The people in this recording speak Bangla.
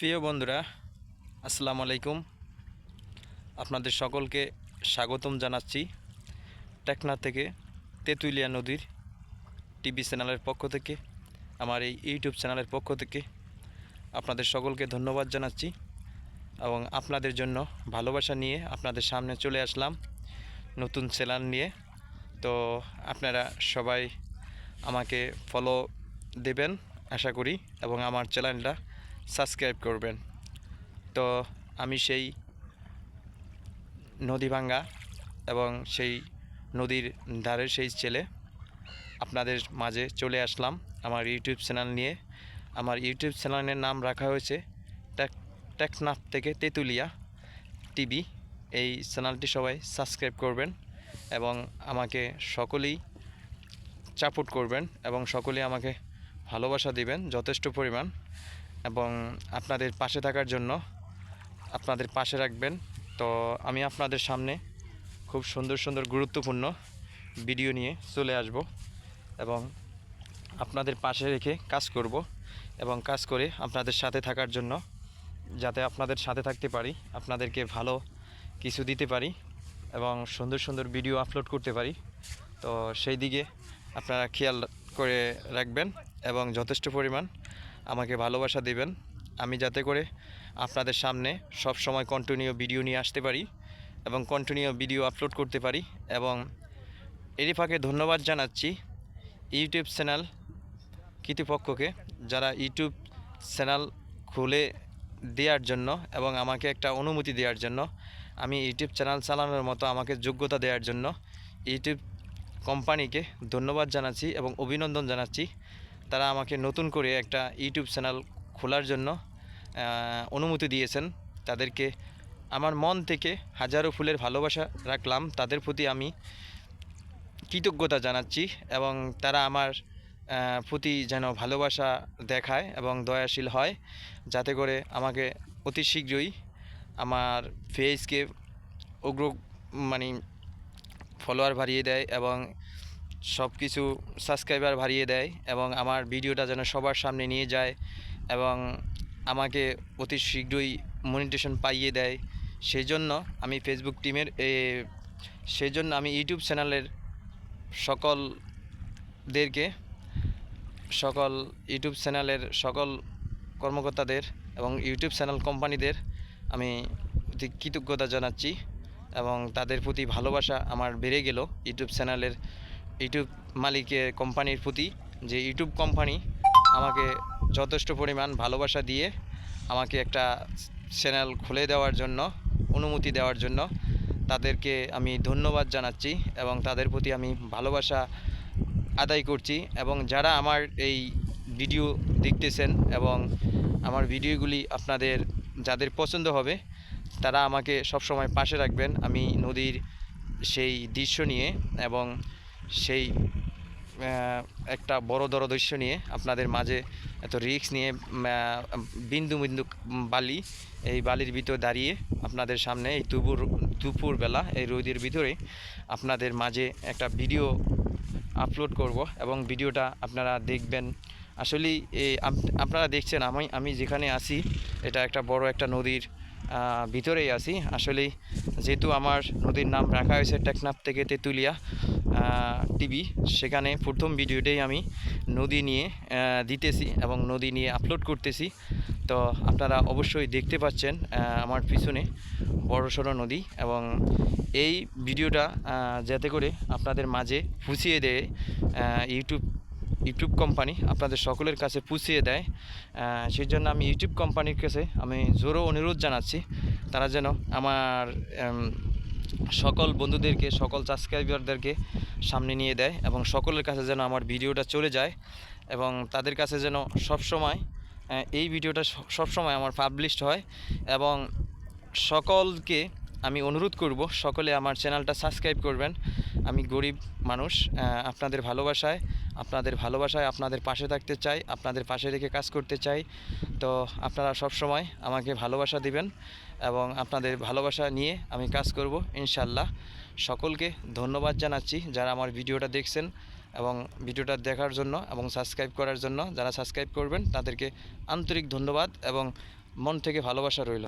প্রিয় বন্ধুরা, আসসালামু আলাইকুম। আপনাদের সকলকে স্বাগতম জানাচ্ছি টেকনা থেকে তেঁতুলিয়া নদীর টিভি চ্যানেলের পক্ষ থেকে, আমার এই ইউটিউব চ্যানেলের পক্ষ থেকে আপনাদের সকলকে ধন্যবাদ জানাচ্ছি এবং আপনাদের জন্য ভালোবাসা নিয়ে আপনাদের সামনে চলে আসলাম নতুন চ্যানেল নিয়ে। তো আপনারা সবাই আমাকে ফলো দেবেন, আশা করি, এবং আমার চ্যানেলটা সাবস্ক্রাইব করবেন। তো আমি সেই নদী ভাঙ্গা এবং সেই নদীর ধারের সেই ছেলে আপনাদের মাঝে চলে আসলাম আমার ইউটিউব চ্যানেল নিয়ে। আমার ইউটিউব চ্যানেলের নাম রাখা হয়েছে টেক, টেকনাফ থেকে তেঁতুলিয়া টিভি। এই চ্যানেলটি সবাই সাবস্ক্রাইব করবেন এবং আমাকে সকলেই সাপোর্ট করবেন এবং সকলেই আমাকে ভালোবাসা দিবেন যথেষ্ট পরিমাণ। এবং আপনাদের পাশে থাকার জন্য আপনাদের পাশে রাখবেন। তো আমি আপনাদের সামনে খুব সুন্দর সুন্দর গুরুত্বপূর্ণ ভিডিও নিয়ে চলে আসব এবং আপনাদের পাশে রেখে কাজ করব এবং কাজ করে আপনাদের সাথে থাকার জন্য যাতে আপনাদের সাথে থাকতে পারি, আপনাদেরকে ভালো কিছু দিতে পারি এবং সুন্দর সুন্দর ভিডিও আপলোড করতে পারি। তো সেই দিকে আপনারা খেয়াল করে রাখবেন এবং যথেষ্ট পরিমাণ আমাকে ভালোবাসা দেবেন। আমি যাতে করে আপনাদের সামনে সব সময় কন্টিনিউ ভিডিও নিয়ে আসতে পারি এবং কন্টিনিউ ভিডিও আপলোড করতে পারি এবং এরই ধন্যবাদ জানাচ্ছি ইউটিউব চ্যানেল কর্তৃপক্ষকে যারা ইউটিউব চ্যানেল খুলে দেওয়ার জন্য এবং আমাকে একটা অনুমতি দেওয়ার জন্য, আমি ইউটিউব চ্যানেল চালানোর মতো আমাকে যোগ্যতা দেওয়ার জন্য ইউটিউব কোম্পানিকে ধন্যবাদ জানাচ্ছি এবং অভিনন্দন জানাচ্ছি। তারা আমাকে নতুন করে একটা ইউটিউব চ্যানেল খোলার জন্য অনুমতি দিয়েছেন। তাদেরকে আমার মন থেকে হাজারো ফুলের ভালোবাসা রাখলাম। তাদের প্রতি আমি কৃতজ্ঞতা জানাচ্ছি এবং তারা আমার প্রতি যেন ভালোবাসা দেখায় এবং দয়াশীল হয়, যাতে করে আমাকে অতি শীঘ্রই আমার ফেসকে উগ্র মানে ফলোয়ার বাড়িয়ে দেয় এবং সব কিছু সাবস্ক্রাইবার বাড়িয়ে দেয় এবং আমার ভিডিওটা যেন সবার সামনে নিয়ে যায় এবং আমাকে অতি শীঘ্রই মনিটেশন পাইয়ে দেয়। সেই জন্য আমি ফেসবুক টিমের সেই জন্য আমি ইউটিউব চ্যানেলের সকলদেরকে, সকল ইউটিউব চ্যানেলের সকল কর্মকর্তাদের এবং ইউটিউব চ্যানেল কোম্পানিদের আমি অতি কৃতজ্ঞতা জানাচ্ছি এবং তাদের প্রতি ভালোবাসা আমার বেড়ে গেল। ইউটিউব চ্যানেলের ইউটিউব মালিকের কোম্পানির প্রতি যে ইউটিউব কোম্পানি আমাকে যথেষ্ট পরিমাণ ভালোবাসা দিয়ে আমাকে একটা চ্যানেল খুলে দেওয়ার জন্য, অনুমতি দেওয়ার জন্য তাদেরকে আমি ধন্যবাদ জানাচ্ছি এবং তাদের প্রতি আমি ভালোবাসা আদায় করছি এবং যারা আমার এই ভিডিও দেখতেছেন এবং আমার ভিডিওগুলি আপনাদের, যাদের পছন্দ হবে, তারা আমাকে সবসময় পাশে রাখবেন। আমি নদীর সেই দৃশ্য নিয়ে এবং সেই একটা বড় ধরো দৃশ্য নিয়ে আপনাদের মাঝে এত রিস্ক নিয়ে বিন্দু বিন্দু বালি, এই বালির ভিতর দাঁড়িয়ে আপনাদের সামনে এই দুপুর, দুপুরবেলা, এই রোদের ভিতরে আপনাদের মাঝে একটা ভিডিও আপলোড করব এবং ভিডিওটা আপনারা দেখবেন। আসলে এই আপ- আপনারা দেখছেন, আমি আমি যেখানে আছি, এটা একটা বড় একটা নদীর ভিতরেই আছি। আসলে যেহেতু আমার নদীর নাম রাখা হয়েছে টেকনাফ থেকে তেঁতুলিয়া টিভি। সেখানে প্রথম ভিডিওটাই আমি নদী নিয়ে দিতেছি এবং নদী নিয়ে আপলোড করতেছি। তো আপনারা অবশ্যই দেখতে পাচ্ছেন আমার পিছনে বড় সড়ো নদী এবং এই ভিডিওটা যাতে করে আপনাদের মাঝে পুষিয়ে দেয় ইউটিউব ইউটিউব কোম্পানি আপনাদের সকলের কাছে পুষিয়ে দেয়। সেই জন্য আমি ইউটিউব কোম্পানির কাছে আমি জোরও অনুরোধ জানাচ্ছি, তারা যেন আমার সকল বন্ধুদেরকে, সকল সাবস্ক্রাইবারদেরকে সামনে নিয়ে দেয় এবং সকলের কাছে যেন আমার ভিডিওটা চলে যায় এবং তাদের কাছে যেন সবসময় এই ভিডিওটা সব সবসময় আমার পাবলিশড হয় এবং সকলকে আমি অনুরোধ করব, সকলে আমার চ্যানেলটা সাবস্ক্রাইব করবেন। আমি গরিব মানুষ আপনাদের ভালোবাসায় আপনাদের ভালোবাসায় আপনাদের পাশে থাকতে চাই, আপনাদের পাশে রেখে কাজ করতে চাই। তো আপনারা সব সময় আমাকে ভালোবাসা দিবেন এবং আপনাদের ভালোবাসা নিয়ে আমি কাজ করব ইনশাল্লাহ সকলকে ধন্যবাদ জানাচ্ছি যারা আমার ভিডিওটা দেখছেন এবং ভিডিওটা দেখার জন্য এবং সাবস্ক্রাইব করার জন্য। যারা সাবস্ক্রাইব করবেন তাদেরকে আন্তরিক ধন্যবাদ এবং মন থেকে ভালোবাসা রইল।